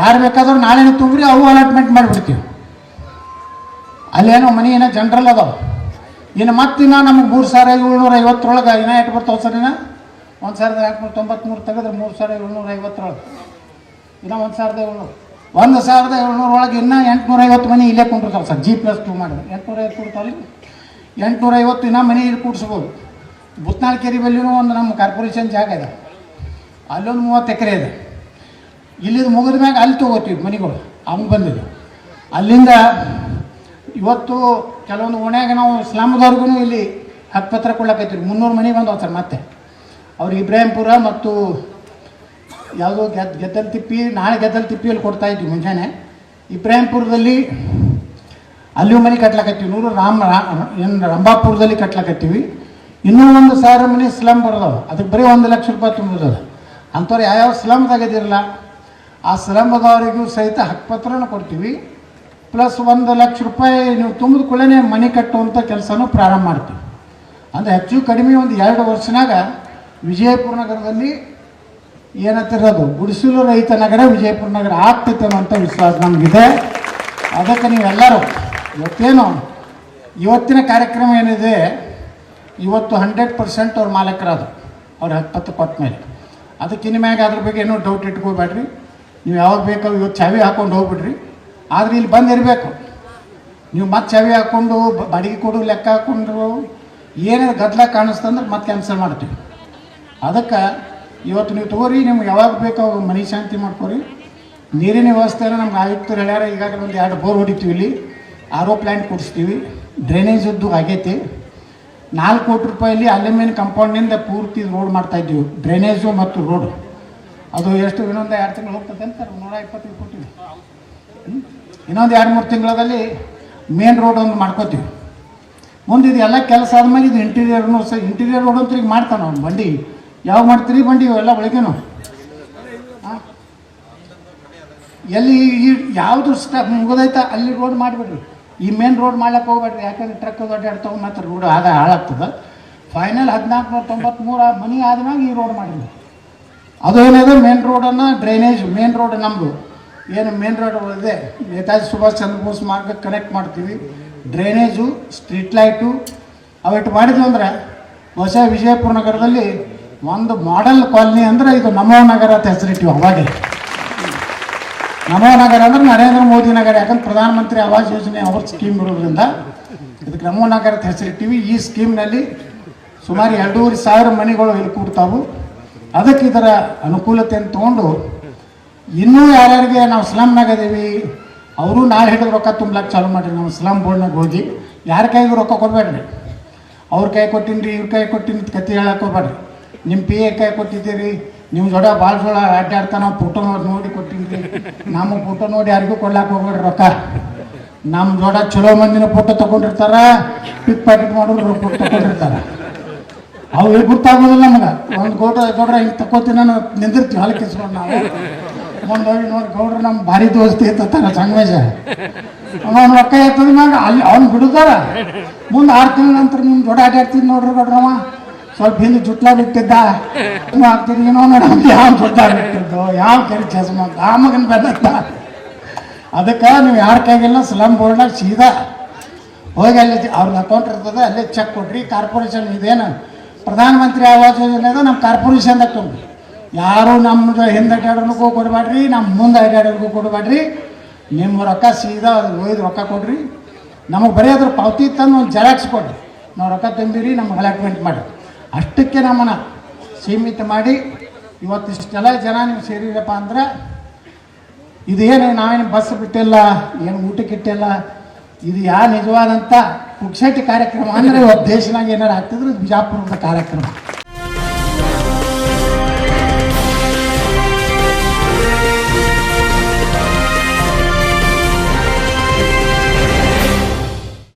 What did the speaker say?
ಯಾರು ಬೇಕಾದ್ರೂ ನಾಳೆನೇ ತುಂಬ್ರಿ, ಅವು ಅಲಾಟ್ಮೆಂಟ್ ಮಾಡಿಬಿಡ್ತೀವಿ. ಅಲ್ಲೇನೋ ಮನೆ ಏನೋ ಜನರಲ್ ಅದಾವೆ. ಇನ್ನು ಮತ್ತಿನ್ನ ನಮಗೆ ಮೂರು ಸಾವಿರ ಏಳ್ನೂರ ಐವತ್ತರೊಳಗೆ ಇನ್ನ ಎಷ್ಟು ಬರ್ತಾವೆ ಸರ್ ಇನ್ನ? ಒಂದು ಸಾವಿರದ ಎಂಟುನೂರ ತೊಂಬತ್ತ್ಮೂರು ತೆಗೆದ್ರೆ ಮೂರು ಸಾವಿರ ಏಳ್ನೂರ ಐವತ್ತರೊಳಗೆ ಇನ್ನೂ ಒಂದು ಸಾವಿರದ ಏಳ್ನೂರು. ಒಂದು ಸಾವಿರದ ಏಳ್ನೂರೊಳಗೆ ಇನ್ನೂ ಎಂಟುನೂರ ಐವತ್ತು ಮನೆ ಇಲ್ಲೇ ಕೊಂಡಿರ್ತಾವೆ ಸರ್ ಜಿ ಪ್ಲಸ್ ಟು ಮಾಡಿದ್ರೆ. ಎಂಟುನೂರ ಐವತ್ತು ಕೊಡ್ತಾವಲ್ಲ ಎಂಟುನೂರ ಐವತ್ತು ಇನ್ನೂ ಮನೆ ಇಲ್ಲಿ ಕೂಡಿಸ್ಬೋದು. ಬುತ್ನಾಳ್ ಕೆರೆ ಬಲ್ಲಿನೂ ಒಂದು ನಮ್ಮ ಕಾರ್ಪೊರೇಷನ್ ಜಾಗ ಇದೆ. ಅಲ್ಲೊಂದು ಮೂವತ್ತು ಎಕರೆ ಇದೆ. ಇಲ್ಲಿದು ಮುಗಿದ ಮ್ಯಾಗ ಅಲ್ಲಿ ತೊಗೋತೀವಿ ಮನೆಗಳು ಅವ್ನು ಬಂದಿದ್ದು. ಅಲ್ಲಿಂದ ಇವತ್ತು ಕೆಲವೊಂದು ಓಣ್ಯಾಗ ನಾವು ಸ್ಲಮ್ದವ್ರಿಗೂ ಇಲ್ಲಿ ಹತ್ತು ಪತ್ರ ಕೊಡ್ಲಕೈತೀವಿ ಮುನ್ನೂರು ಮನೆ ಬಂದು ಸರ್ ಮತ್ತೆ. ಅವ್ರು ಇಬ್ರಾಹಿಂಪುರ ಮತ್ತು ಯಾವುದೋ ಗೆದ್ ಗೆದ್ದಲ್ ತಿಪ್ಪಿ, ನಾಳೆ ಗೆದ್ದಲ್ ತಿಪ್ಪಿಯಲ್ಲಿ ಕೊಡ್ತಾ ಇದ್ವಿ ಮುಂಜಾನೆ. ಇಬ್ರಾಹಿಂಪುರದಲ್ಲಿ ಅಲ್ಲಿ ಮನೆ ಕಟ್ಲಕತ್ತೀವಿ. ನೂರು ರಾಮ ಏನು ರಂಭಾಪುರದಲ್ಲಿ ಕಟ್ಲಕತ್ತೀವಿ. ಇನ್ನೂ ಒಂದು ಸಾವಿರ ಮನೆ ಸ್ಲಮ್ ಬರೋದವು. ಅದಕ್ಕೆ ಬರೀ ಒಂದು ಲಕ್ಷ ರೂಪಾಯಿ ತುಂಬಿದದ. ಅಂಥವ್ರು ಯಾವ್ಯಾವ ಸ್ಲಮ್ದಾಗದಿರಲ್ಲ ಆ ಶ್ರಮದವರಿಗೂ ಸಹಿತ ಹಕ್ಕುಪತ್ರನ ಕೊಡ್ತೀವಿ. ಪ್ಲಸ್ ಒಂದು ಲಕ್ಷ ರೂಪಾಯಿ ನೀವು ತುಂಬಿದ ಕೂಡಲೇ ಮನೆ ಕಟ್ಟುವಂಥ ಕೆಲಸನೂ ಪ್ರಾರಂಭ ಮಾಡ್ತೀವಿ. ಅಂದರೆ ಹೆಚ್ಚು ಕಡಿಮೆ ಒಂದು ಎರಡು ವರ್ಷನಾಗ ವಿಜಯಪುರ ನಗರದಲ್ಲಿ ಏನಂತಿರೋದು ಗುಡಿಸಲು ರಹಿತ ನಗರ ವಿಜಯಪುರ ನಗರ ಆಗ್ತೈತೆ ಅನ್ನೋಂಥ ವಿಶ್ವಾಸ ನಮಗಿದೆ. ಅದಕ್ಕೆ ನೀವೆಲ್ಲರೂ ಇವತ್ತೇನು ಇವತ್ತಿನ ಕಾರ್ಯಕ್ರಮ ಏನಿದೆ? ಇವತ್ತು ಹಂಡ್ರೆಡ್ ಪರ್ಸೆಂಟ್ ಅವ್ರ ಮಾಲೀಕರಾದ್ರು. ಅವ್ರ ಹತ್ತತ್ತು ಕೊಟ್ಟ ಮೇಲೆ. ಅದಕ್ಕೆ ಇನ್ನು ಮ್ಯಾಗ ಅದ್ರ ಬಗ್ಗೆ ಏನೂ ಡೌಟ್ ಇಟ್ಕೋಬೇಡ್ರಿ. ನೀವು ಯಾವಾಗ ಬೇಕೋ ಇವತ್ತು ಚಾವಿ ಹಾಕೊಂಡು ಹೋಗ್ಬಿಡ್ರಿ. ಆದರೆ ಇಲ್ಲಿ ಬಂದಿರಬೇಕು. ನೀವು ಮತ್ತೆ ಚಾವಿ ಹಾಕ್ಕೊಂಡು ಬಾಡಿಗೆ ಕೊಡು, ಲೆಕ್ಕ ಹಾಕ್ಕೊಂಡ್ರು ಏನಾದ್ರು ಗದ್ದಲ ಕಾಣಿಸ್ತಂದ್ರೆ ಮತ್ತೆ ಕ್ಯಾನ್ಸಲ್ ಮಾಡ್ತೀವಿ. ಅದಕ್ಕೆ ಇವತ್ತು ನೀವು ತಗೋರಿ, ನಿಮ್ಗೆ ಯಾವಾಗ ಬೇಕೋ ಮನೆ ಶಾಂತಿ ಮಾಡ್ಕೊರಿ. ನೀರಿನ ವ್ಯವಸ್ಥೆನ ನಮ್ಗೆ ಆಯುಕ್ತರು ಹೇಳ್ಯಾರ, ಈಗಾಗಲೇ ಒಂದು ಎರಡು ಬೋರ್ ಹೊಡಿತೀವಿ ಇಲ್ಲಿ. ಆರೋ ಪ್ಲ್ಯಾಂಟ್ ಕೊಡಿಸ್ತೀವಿ. ಡ್ರೈನೇಜದ್ದು ಆಗೈತಿ. ನಾಲ್ಕು ಕೋಟಿ ರೂಪಾಯಲ್ಲಿ ಅಲ್ಯೂಮಿನಿಯಂ ಕಂಪೌಂಡ್ನಿಂದ ಪೂರ್ತಿ ರೋಡ್ ಮಾಡ್ತಾ ಇದ್ದೀವಿ. ಡ್ರೈನೇಜು ಮತ್ತು ರೋಡು ಅದು ಎಷ್ಟು, ಇನ್ನೊಂದು ಎರಡು ತಿಂಗಳು ಹೋಗ್ತದೆ ಅಂತ ನೂರ ಇಪ್ಪತ್ತೈದು ಕೊಟ್ಟಿವಿ? ಇನ್ನೊಂದು ಎರಡು ಮೂರು ತಿಂಗಳಲ್ಲಿ ಮೇನ್ ರೋಡ್ ಒಂದು ಮಾಡ್ಕೋತೀವಿ. ಮುಂದೆ ಇದೆಲ್ಲ ಕೆಲಸ ಆದ್ಮೇಲೆ ಇದು ಇಂಟೀರಿಯರ್ನು ಸಹ ಇಂಟೀರಿಯರ್ ರೋಡ್ ಅಂತ ಈಗ ಮಾಡ್ತಾನೆ ಅವ್ನು ಬಂಡಿ. ಯಾವಾಗ ಮಾಡ್ತೀರಿ ಬಂಡಿ ಇವೆಲ್ಲ ಬೆಳಗ್ಗೆನು? ಎಲ್ಲಿ ಈ ಯಾವುದು ಸ್ಟಾಪ್ ಮುಗಿದೈತ ಅಲ್ಲಿ ರೋಡ್ ಮಾಡಿಬಿಡ್ರಿ. ಈ ಮೇನ್ ರೋಡ್ ಮಾಡ್ಲಿಕ್ಕೆ ಹೋಗ್ಬೇಡ್ರಿ, ಯಾಕಂದ್ರೆ ಟ್ರಕ್ ಅಡ್ಡಾಡ್ತಾವೆ ಮತ್ತು ರೋಡ್ ಆದ ಹಾಳಾಗ್ತದೆ. ಫೈನಲ್ ಹದಿನಾಲ್ಕು ನೂರ ತೊಂಬತ್ಮೂರು ಮನಿ ಆದ್ಮ್ಯಾಗ ಈ ರೋಡ್ ಮಾಡಿದ್ವಿ. ಅದು ಏನಿದೆ ಮೇನ್ ರೋಡನ್ನು ಡ್ರೈನೇಜ್ ಮೇನ್ ರೋಡ್ ನಮ್ಮದು ಏನು ಮೇನ್ ರೋಡ್ ಇದೆ, ನೇತಾಜಿ ಸುಭಾಷ್ ಚಂದ್ರ ಬೋಸ್ ಮಾರ್ಗಕ್ಕೆ ಕನೆಕ್ಟ್ ಮಾಡ್ತೀವಿ. ಡ್ರೈನೇಜು ಸ್ಟ್ರೀಟ್ ಲೈಟು ಅವಿಟ್ಟು ಮಾಡಿದ್ವಿ ಅಂದ್ರೆ ಹೊಸ ವಿಜಯಪುರ ನಗರದಲ್ಲಿ ಒಂದು ಮಾಡೆಲ್ ಕಾಲನಿ ಅಂದ್ರೆ ಇದು ನಮೋ ನಗರ ಅಂತ ಹೆಸರಿಟ್ಟಿವಿ ಅವಾಗೆ. ನಮೋ ನಗರ ಅಂದ್ರೆ ನರೇಂದ್ರ ಮೋದಿ ನಗರ, ಯಾಕಂದ್ರೆ ಪ್ರಧಾನಮಂತ್ರಿ ಆವಾಸ್ ಯೋಜನೆ ಅವ್ರ ಸ್ಕೀಮ್ ಇರೋದ್ರಿಂದ ಇದಕ್ಕೆ ನಮೋ ನಗರ ಅಂತ ಹೆಸರಿಟ್ಟಿವಿ. ಈ ಸ್ಕೀಮ್ನಲ್ಲಿ ಸುಮಾರು ಎರಡೂವರೆ ಸಾವಿರ ಮನೆಗಳು ಇಲ್ಲಿ ಕೂಡ್ತಾವು. ಅದಕ್ಕೆ ಇದರ ಅನುಕೂಲತೆಯನ್ನು ತೊಗೊಂಡು ಇನ್ನೂ ಯಾರ್ಯಾರಿಗೆ ನಾವು ಸ್ಲಮ್ನಾಗ ಅದೀವಿ ಅವರು ನಾಳೆ ಹಿಡಿದು ರೊಕ್ಕ ತುಂಬಲಕ್ಕೆ ಚಾಲು ಮಾಡಿರಿ, ನಾವು ಸ್ಲಮ್ ಬೋರ್ಡ್ನಾಗ ಹೋಗಿ ಯಾರ ಕೈಗೂ ರೊಕ್ಕ ಕೊಡಬೇಡ್ರಿ. ಅವ್ರ ಕೈ ಕೊಟ್ಟಿನ್ರಿ, ಇವ್ರ ಕೈ ಕೊಟ್ಟಿನಿ ಕತೆ ಹೇಳಕ್ಕೆ ಹೋಗ್ಬೇಡ್ರಿ. ನಿಮ್ಮ ಪಿ ಎ ಕೈ ಕೊಟ್ಟಿದ್ದೀರಿ ನಿಮ್ಮ ಜೋಡ ಭಾಳ ಜೋಳ ನಾವು ಫೋಟೋ ನೋಡಿ ಕೊಟ್ಟಿನ್ರಿ. ನಮ್ಮ ಫೋಟೋ ನೋಡಿ ಯಾರಿಗೂ ಕೊಡ್ಲಾಕೆ ಹೋಗ್ಬೇಡ್ರಿ ರೊಕ್ಕ. ನಮ್ಮ ಜೋಡ ಚಲೋ ಮಂದಿನ ಫೋಟೋ ತೊಗೊಂಡಿರ್ತಾರ ಪಿಕ್ ಪ್ಯಾಕೆಟ್ ಮಾಡೋರು ಫೋಟೋ ತಗೊಂಡಿರ್ತಾರ. ಅವು ಇಲ್ಲಿ ಗೊತ್ತಾಗೋದಿಲ್ಲ ನಮಗೆ. ಒಂದು ಗೌಡ್ರ ಗೌಡ್ರ ಹಿಂಗೆ ತಕ್ಕೋತೀನಿ ನಾನು, ನಿಂದಿರ್ತೀವಿ, ಹಾಲು ಕಿಸ್ಕೊಂಡು ನಾವು. ಒಂದು ಹೋಗಿ ನೋಡಿ, ಗೌಡ್ರ ನಮ್ಮ ಭಾರಿ ದೋಸ್ತಿ ಎತ್ತಾರ ಸಂಗಮೇಶ. ಅವನು ರೊಕ್ಕ ಎತ್ತದ ಮ್ಯಾಗ ಅಲ್ಲಿ ಅವ್ನು ಬಿಡುದಾರ. ಮುಂದೆ ಆರು ತಿಂಗಳ ನಂತರ ನಿಮ್ಮ ಜೋಡ ಆಟಾಡ್ತೀನಿ ನೋಡ್ರಿ ಗೌಡ್ರವ ಸ್ವಲ್ಪ ಹಿಂದೆ ಜುಟ್ಲ ಬಿಟ್ಟಿದ್ದ ನೀವು ಆಗ್ತೀನಿ ಏನೋ ನೋಡ ಯಾವ ಜುಟ್ಲ ಬಿಟ್ಟಿದ್ದು ಯಾವ ಕೆರೆ ಚಸ್ಮ ಆ ಮಗನ ಅದಕ್ಕೆ ನೀವು ಯಾರ ಕೈಗೆಲ್ಲ ಸ್ಲಮ್ ಬೋರ್ಡ್ನಾಗ ಸೀದಾ ಹೋಗಿ ಅಲ್ಲಿ ಅವ್ರನ್ನ ಅಕೌಂಟ್ ಇರ್ತದೆ, ಅಲ್ಲೇ ಚೆಕ್ ಕೊಡ್ರಿ ಕಾರ್ಪೊರೇಷನ್ ಇದೇನು. ಪ್ರಧಾನಮಂತ್ರಿ ಆವಾಸ್ ಯೋಜನೆ ಅದ, ನಮ್ಮ ಕಾರ್ಪೊರೇಷನ್ದಾಗ ತುಂಬ ಯಾರು ನಮ್ಮ ಹಿಂದೆ ಅಡ್ಯಾಡೋರ್ಗೂ ಕೊಡಬೇಡ್ರಿ ನಮ್ಮ ಮುಂದೆ ಅಡ್ಯಾಡೋರ್ಗೂ ಕೊಡಬೇಡ್ರಿ ನಿಮ್ಮ ರೊಕ್ಕ ಸೀದಾ ಒಯ್ದು ರೊಕ್ಕ ಕೊಡ್ರಿ. ನಮಗೆ ಬರೀ ಅದ್ರ ಪಾವತಿ ತಂದು ಒಂದು ಜೆರಾಕ್ಸ್ ಕೊಡ್ರಿ. ನಾವು ರೊಕ್ಕ ತಂದಿರಿ, ನಮ್ಗೆ ಅಲಾಟ್ಮೆಂಟ್ ಮಾಡಿ. ಅಷ್ಟಕ್ಕೆ ನಮ್ಮನ್ನು ಸೀಮಿತ ಮಾಡಿ ಇವತ್ತಿಷ್ಟೆಲ್ಲ ಜನ ನೀವು ಸೇರಿರಪ್ಪ ಅಂದ್ರೆ, ಇದೇನು ನಾವೇನು ಬಸ್ ಬಿಟ್ಟಿಲ್ಲ, ಏನು ಊಟಕ್ಕೆ ಇಟ್ಟಿಲ್ಲ ಇದು ಯಾ ನಿಜವಾದಂಥ ಪುಕ್ಷಟಿ ಕಾರ್ಯಕ್ರಮ ಅಂದರೆ ದೇಶನಾಗ ಏನಾರು ಆಗ್ತಿದ್ರೆ ಬಿಜಾಪುರದ ಕಾರ್ಯಕ್ರಮ.